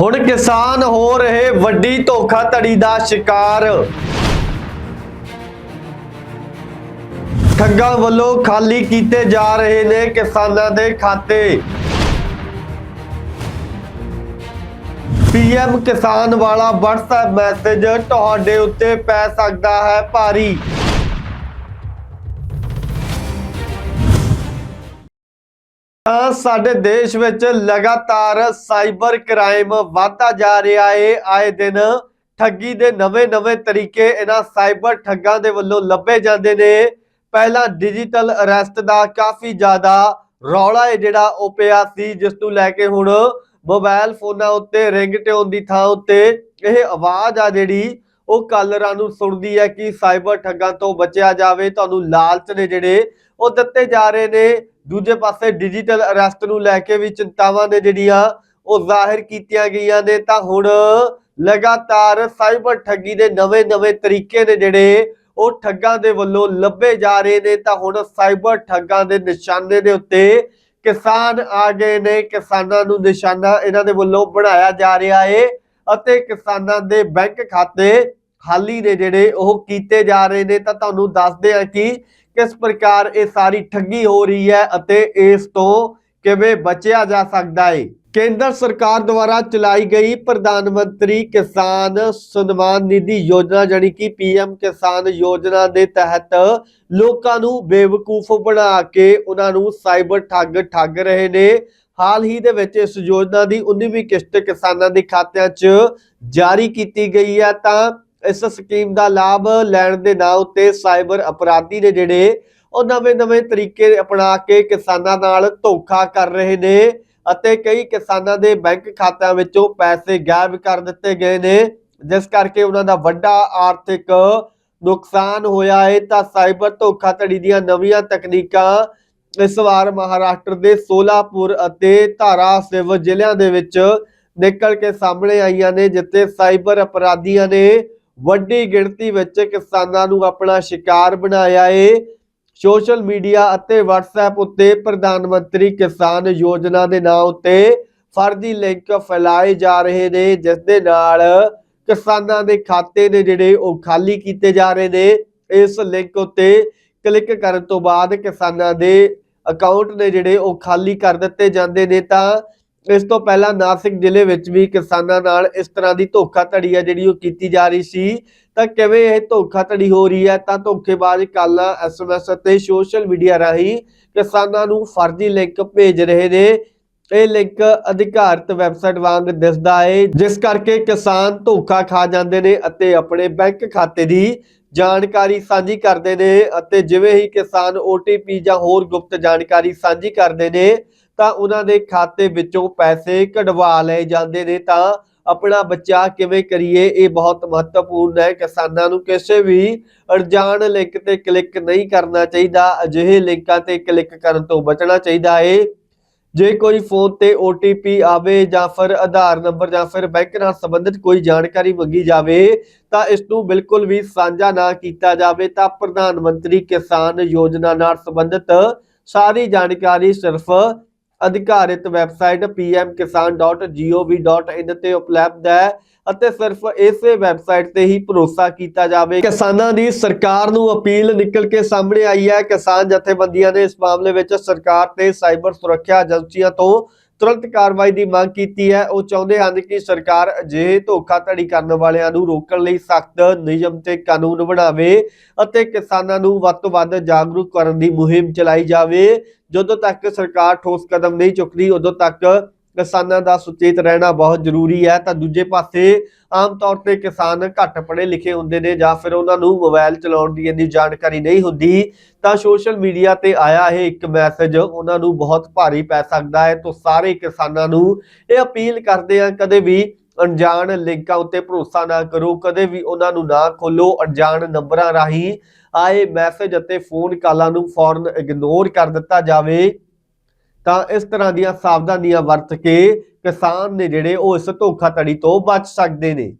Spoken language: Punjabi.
ਹੁਣ ਕਿਸਾਨ ਹੋ ਰਹੇ ਵੱਡੀ ਧੋਖਾਧੜੀ ਦਾ ਸ਼ਿਕਾਰ। ਠੱਗਾਂ ਵੱਲੋਂ ਖਾਲੀ ਕੀਤੇ ਜਾ ਰਹੇ ਨੇ ਕਿਸਾਨਾਂ ਦੇ ਖਾਤੇ। ਪੀਐਮ ਕਿਸਾਨ ਵਾਲਾ WhatsApp ਮੈਸੇਜ, ਤੁਹਾਡੇ ਉੱਤੇ ਪੈ ਸਕਦਾ ਹੈ ਭਾਰੀ। ਤਾਂ ਸਾਡੇ ਦੇਸ਼ ਵਿੱਚ ਲਗਾਤਾਰ ਸਾਈਬਰ ਕ੍ਰਾਈਮ ਵਧਦਾ ਜਾ ਰਿਹਾ ਏ। ਆਏ ਦਿਨ ਠੱਗੀ ਦੇ ਨਵੇਂ-ਨਵੇਂ ਤਰੀਕੇ ਇਹਨਾਂ ਸਾਈਬਰ ਠੱਗਾਂ ਦੇ ਵੱਲੋਂ ਲੱਭੇ ਜਾਂਦੇ ਨੇ। ਪਹਿਲਾਂ ਡਿਜੀਟਲ ਅਰੈਸਟ ਦਾ ਕਾਫੀ ਜ਼ਿਆਦਾ ਰੌਲਾ ਏ ਜਿਹੜਾ ਉਹ ਪਿਆ ਸੀ, ਜਿਸ ਨੂੰ ਲੈ ਕੇ ਹੁਣ ਮੋਬਾਈਲ ਫੋਨਾਂ ਉੱਤੇ ਰਿੰਗਟੋਨ ਦੀ ਥਾਂ ਉੱਤੇ ਇਹ ਆਵਾਜ਼ ਆ ਜਿਹੜੀ, ਉਹ ਕਾਲਰਾਂ ਨੂੰ ਸੁਣਦੀ ਹੈ ਕਿ ਸਾਈਬਰ ਠੱਗਾਂ ਤੋਂ ਬਚਿਆ ਜਾਵੇ। ਤੁਹਾਨੂੰ ਲਾਲਚ ਨੇ ਜਿਹੜੇ ਉਹ ਦਿੱਤੇ ਜਾ ਰਹੇ ਨੇ। ਦੂਜੇ ਪਾਸੇ ਡਿਜੀਟਲ ਅਰੈਸਟ ਨੂੰ ਲੈ ਕੇ ਵੀ ਚਿੰਤਾਵਾਂ ਨੇ ਜਿਹੜੀਆਂ, ਉਹ ਜ਼ਾਹਿਰ ਕੀਤੀਆਂ ਗਈਆਂ ਨੇ। ਤਾਂ ਹੁਣ ਲਗਾਤਾਰ ਸਾਈਬਰ ਠੱਗੀ ਦੇ ਨਵੇਂ-ਨਵੇਂ ਤਰੀਕੇ ਨੇ ਜਿਹੜੇ, ਉਹ ਠੱਗਾਂ ਦੇ ਵੱਲੋਂ ਲੱਭੇ ਜਾ ਰਹੇ ਨੇ। ਤਾਂ ਹੁਣ ਸਾਈਬਰ ਠੱਗਾਂ ਦੇ ਨਿਸ਼ਾਨੇ ਦੇ ਉੱਤੇ ਕਿਸਾਨ ਆ ਗਏ ਨੇ। ਕਿਸਾਨਾਂ ਨੂੰ ਨਿਸ਼ਾਨਾ ਇਹਨਾਂ ਦੇ ਵੱਲੋਂ ਬਣਾਇਆ ਜਾ ਰਿਹਾ ਏ ਅਤੇ ਕਿਸਾਨਾਂ ਦੇ ਬੈਂਕ ਖਾਤੇ ਖਾਲੀ ਨੇ ਜਿਹੜੇ ਉਹ ਕੀਤੇ ਜਾ ਰਹੇ ਨੇ, ਤਾਂ ਤੁਹਾਨੂੰ ਦੱਸਦੇ ਆ ਕਿ ਕਿਸ ਪ੍ਰਕਾਰ ਇਹ ਸਾਰੀ ਠੱਗੀ ਹੋ ਰਹੀ ਹੈ ਅਤੇ ਇਸ ਤੋਂ ਕਿਵੇਂ ਬਚਿਆ ਜਾ ਸਕਦਾ ਹੈ। ਕੇਂਦਰ ਸਰਕਾਰ ਦੁਆਰਾ ਚਲਾਈ ਗਈ ਪ੍ਰਧਾਨ ਮੰਤਰੀ ਕਿਸਾਨ ਸਨਮਾਨ ਨਿਧੀ ਯੋਜਨਾ ਜਾਨੀ ਕਿ ਪੀਐਮ ਕਿਸਾਨ ਯੋਜਨਾ ਦੇ ਤਹਿਤ ਲੋਕਾਂ ਨੂੰ ਬੇਵਕੂਫ ਬਣਾ ਕੇ ਉਹਨਾਂ ਨੂੰ ਸਾਈਬਰ ਠੱਗ ਠੱਗ ਰਹੇ ਨੇ। ਹਾਲ ਹੀ ਦੇ ਵਿੱਚ ਇਸ ਯੋਜਨਾ ਦੀ 19ਵੀਂ ਕਿਸ਼ਤ ਕਿਸਾਨਾਂ ਦੇ ਖਾਤਿਆਂ 'ਚ ਜਾਰੀ ਕੀਤੀ ਗਈ ਹੈ। ਤਾਂ ਇਸ ਸਕੀਮ ਦਾ ਲਾਭ ਲੈਣ ਦੇ ਨਾਂ ਉੱਤੇ ਸਾਈਬਰ ਅਪਰਾਧੀ ਨੇ ਜਿਹੜੇ ਉਹ ਨਵੇਂ-ਨਵੇਂ ਤਰੀਕੇ ਅਪਣਾ ਕੇ ਕਿਸਾਨਾਂ ਨਾਲ ਧੋਖਾ ਕਰ ਰਹੇ ਨੇ ਅਤੇ ਕਈ ਕਿਸਾਨਾਂ ਦੇ ਬੈਂਕ ਖਾਤਿਆਂ ਵਿੱਚੋਂ ਪੈਸੇ ਗਾਇਬ ਕਰ ਦਿੱਤੇ ਗਏ ਨੇ। ਜਿਸ ਕਰਕੇ ਉਹਨਾਂ ਦਾ ਵੱਡਾ ਆਰਥਿਕ ਨੁਕਸਾਨ ਹੋਇਆ ਹੈ ਤਾਂ ਸਾਈਬਰ ਧੋਖਾਧੜੀ ਦੀਆਂ ਨਵੀਆਂ ਤਕਨੀਕਾਂ ਇਸ ਵਾਰ ਮਹਾਰਾਸ਼ਟਰ ਦੇ ਸੋਲਾਪੁਰ ਅਤੇ ਧਾਰਾਸਿਵ ਜ਼ਿਲ੍ਹਿਆਂ ਦੇ ਵਿੱਚ ਨਿਕਲ ਕੇ ਸਾਹਮਣੇ ਆਈਆਂ ਨੇ, ਜਿੱਥੇ ਸਾਈਬਰ ਅਪਰਾਧੀਆਂ ਨੇ ਵੱਡੀ ਗਿਣਤੀ ਵਿੱਚ ਕਿਸਾਨਾਂ ਨੂੰ ਆਪਣਾ ਸ਼ਿਕਾਰ ਬਣਾਇਆ ਏ। ਸੋਸ਼ਲ ਮੀਡੀਆ ਅਤੇ WhatsApp ਉੱਤੇ ਪ੍ਰਧਾਨ ਮੰਤਰੀ ਕਿਸਾਨ ਯੋਜਨਾ ਦੇ ਨਾਂ ਉੱਤੇ ਫਰਜ਼ੀ ਲਿੰਕ ਫੈਲਾਏ ਜਾ ਰਹੇ ਨੇ, ਜਿਸ ਦੇ ਨਾਲ ਕਿਸਾਨਾਂ ਦੇ ਖਾਤੇ ਨੇ ਜਿਹੜੇ ਉਹ ਖਾਲੀ ਕੀਤੇ ਜਾ ਰਹੇ ਨੇ। ਇਸ ਲਿੰਕ ਉੱਤੇ ਕਲਿੱਕ ਕਰਨ ਤੋਂ ਬਾਅਦ ਕਿਸਾਨਾਂ ਦੇ ਅਕਾਊਂਟ ਨੇ ਜਿਹੜੇ ਉਹ ਖਾਲੀ ਕਰ ਦਿੱਤੇ ਜਾਂਦੇ ਨੇ ਤਾਂ ਇਸ ਤੋਂ ਪਹਿਲਾਂ ਨਾਸਿਕ ਜ਼ਿਲ੍ਹੇ ਵਿੱਚ ਵੀ ਕਿਸਾਨਾਂ ਨਾਲ ਇਸ ਤਰ੍ਹਾਂ ਦੀ ਧੋਖਾਧੜੀ ਹੈ ਜਿਹੜੀ ਉਹ ਕੀਤੀ ਜਾ ਰਹੀ ਸੀ। ਤਾਂ ਕਿਵੇਂ ਇਹ ਧੋਖਾਧੜੀ ਹੋ ਰਹੀ ਹੈ? ਤਾਂ ਧੋਖੇਬਾਜ਼ ਕਾਲਾਂ ਐਸਐਮਐਸ ਅਤੇ ਸੋਸ਼ਲ ਮੀਡੀਆ ਰਾਹੀਂ ਕਿਸਾਨਾਂ ਨੂੰ ਫਰਜ਼ੀ ਲਿੰਕ ਭੇਜ ਰਹੇ ਨੇ। ਇਹ ਲਿੰਕ ਅਧਿਕਾਰਤ ਵੈਬਸਾਈਟ ਵਾਂਗ ਦਿਸਦਾ ਹੈ ਜਿਸ ਕਰਕੇ ਕਿਸਾਨ ਧੋਖਾ ਖਾ ਜਾਂਦੇ ਨੇ ਅਤੇ ਆਪਣੇ ਬੈਂਕ ਖਾਤੇ ਦੀ ਜਾਣਕਾਰੀ ਸਾਂਝੀ ਕਰਦੇ ਨੇ ਅਤੇ ਜਿਵੇਂ ਹੀ ਕਿਸਾਨ OTP ਜਾਂ ਹੋਰ ਗੁਪਤ ਜਾਣਕਾਰੀ ਸਾਂਝੀ ਕਰਦੇ ਨੇ ਤਾਂ ਉਹਨਾਂ ਦੇ ਖਾਤੇ ਵਿੱਚੋਂ ਪੈਸੇ ਕਢਵਾ ਲਏ ਜਾਂਦੇ ਨੇ। ਤਾਂ ਆਪਣਾ ਬਚਾਅ ਕਿਵੇਂ ਕਰੀਏ? ਇਹ ਬਹੁਤ ਮਹੱਤਵਪੂਰਨ ਹੈ। ਕਿਸਾਨਾਂ ਨੂੰ ਕਿਸੇ ਵੀ ਅਣਜਾਣ ਲਿੰਕ ਤੇ ਕਲਿੱਕ ਨਹੀਂ ਕਰਨਾ ਚਾਹੀਦਾ। ਅਜਿਹੇ ਲਿੰਕਾਂ ਤੇ ਕਲਿੱਕ ਕਰਨ ਤੋਂ ਬਚਣਾ ਚਾਹੀਦਾ ਹੈ ਜੇ ਕੋਈ ਫੋਨ ਤੇ OTP ਆਵੇ ਜਾਂ ਫਿਰ ਆਧਾਰ ਨੰਬਰ ਜਾਂ ਫਿਰ ਬੈਂਕ ਨਾਲ ਸੰਬੰਧਿਤ ਕੋਈ ਜਾਣਕਾਰੀ ਮੰਗੀ ਜਾਵੇ, ਤਾਂ ਇਸ ਨੂੰ ਬਿਲਕੁਲ ਵੀ ਸਾਂਝਾ ਨਾ ਕੀਤਾ ਜਾਵੇ। ਤਾਂ ਪ੍ਰਧਾਨ ਮੰਤਰੀ ਕਿਸਾਨ ਯੋਜਨਾ ਨਾਲ ਸੰਬੰਧਿਤ ਸਾਰੀ ਜਾਣਕਾਰੀ ਸਿਰਫ ਅਧਿਕਾਰਿਤ ਵੈਬਸਾਈਟ pmkisan.gov.in ਤੇ ਉਪਲਬਧ ਹੈ ਅਤੇ ਸਿਰਫ ਇਸੇ ਵੈਬਸਾਈਟ ਤੇ ਹੀ ਭਰੋਸਾ ਕੀਤਾ ਜਾਵੇ। ਕਿਸਾਨਾਂ ਦੀ ਸਰਕਾਰ ਨੂੰ ਅਪੀਲ ਨਿਕਲ ਕੇ ਸਾਹਮਣੇ ਆਈ ਹੈ। ਕਿਸਾਨ ਜਥੇਬੰਦੀਆਂ ਨੇ ਇਸ ਮਾਮਲੇ ਵਿੱਚ ਸਰਕਾਰ ਤੇ ਸਾਈਬਰ ਸੁਰੱਖਿਆ ਏਜੰਸੀਆਂ ਤੋਂ ਤੁਰੰਤ ਕਾਰਵਾਈ ਦੀ ਮੰਗ ਕੀਤੀ ਹੈ। ਉਹ ਚਾਹੁੰਦੇ ਹਨ ਕਿ ਸਰਕਾਰ ਅਜਿਹੇ ਧੋਖਾਧੜੀ ਕਰਨ ਵਾਲਿਆਂ ਨੂੰ ਰੋਕਣ ਲਈ ਸਖਤ ਨਿਯਮ ਤੇ ਕਾਨੂੰਨ ਬਣਾਵੇ ਅਤੇ ਕਿਸਾਨਾਂ ਨੂੰ ਵੱਧ ਤੋਂ ਵੱਧ ਜਾਗਰੂਕ ਕਰਨ ਦੀ ਮੁਹਿੰਮ ਚਲਾਈ ਜਾਵੇ। ਜਦੋਂ ਤੱਕ ਸਰਕਾਰ ਠੋਸ ਕਦਮ ਨਹੀਂ ਚੁੱਕਦੀ, ਉਦੋਂ ਤੱਕ ਕਿਸਾਨਾਂ ਦਾ ਸੁਚੇਤ ਰਹਿਣਾ ਬਹੁਤ ਜ਼ਰੂਰੀ ਹੈ, ਤਾਂ ਦੂਜੇ ਪਾਸੇ ਆਮ ਤੌਰ ਤੇ ਕਿਸਾਨ ਘੱਟ ਪੜ੍ਹੇ ਲਿਖੇ ਹੁੰਦੇ ਨੇ ਜਾਂ ਫਿਰ ਉਹਨਾਂ ਨੂੰ ਮੋਬਾਈਲ ਚਲਾਉਣ ਦੀ ਇੰਨੀ ਜਾਣਕਾਰੀ ਨਹੀਂ ਹੁੰਦੀ, ਤਾਂ ਸੋਸ਼ਲ ਮੀਡੀਆ ਤੇ ਆਇਆ ਇਹ ਇੱਕ ਮੈਸੇਜ, ਉਹਨਾਂ ਨੂੰ ਬਹੁਤ ਭਾਰੀ ਪੈ ਸਕਦਾ ਹੈ, ਤਾਂ ਸਾਰੇ ਕਿਸਾਨਾਂ ਨੂੰ ਇਹ ਅਪੀਲ ਕਰਦੇ ਆ ਕਦੇ ਵੀ ਅਣਜਾਣ ਲਿੰਕਾਂ ਉੱਤੇ ਭਰੋਸਾ ਨਾ ਕਰੋ, ਕਦੇ ਵੀ ਉਹਨਾਂ ਨੂੰ ਨਾ ਖੋਲੋ ਅਣਜਾਣ ਨੰਬਰਾਂ ਰਾਹੀਂ ਆਏ ਮੈਸੇਜ ਅਤੇ ਫੋਨ ਕਾਲਾਂ ਨੂੰ ਫੌਰਨ ਇਗਨੋਰ ਕਰ ਦਿੱਤਾ ਜਾਵੇ। ਤਾਂ ਇਸ ਤਰ੍ਹਾਂ ਦੀਆਂ ਸਾਵਧਾਨੀਆਂ ਵਰਤ ਕੇ ਕਿਸਾਨ ਨੇ ਜਿਹੜੇ ਉਹ ਇਸ ਧੋਖਾਧੜੀ ਤੋਂ ਬਚ ਸਕਦੇ ਨੇ।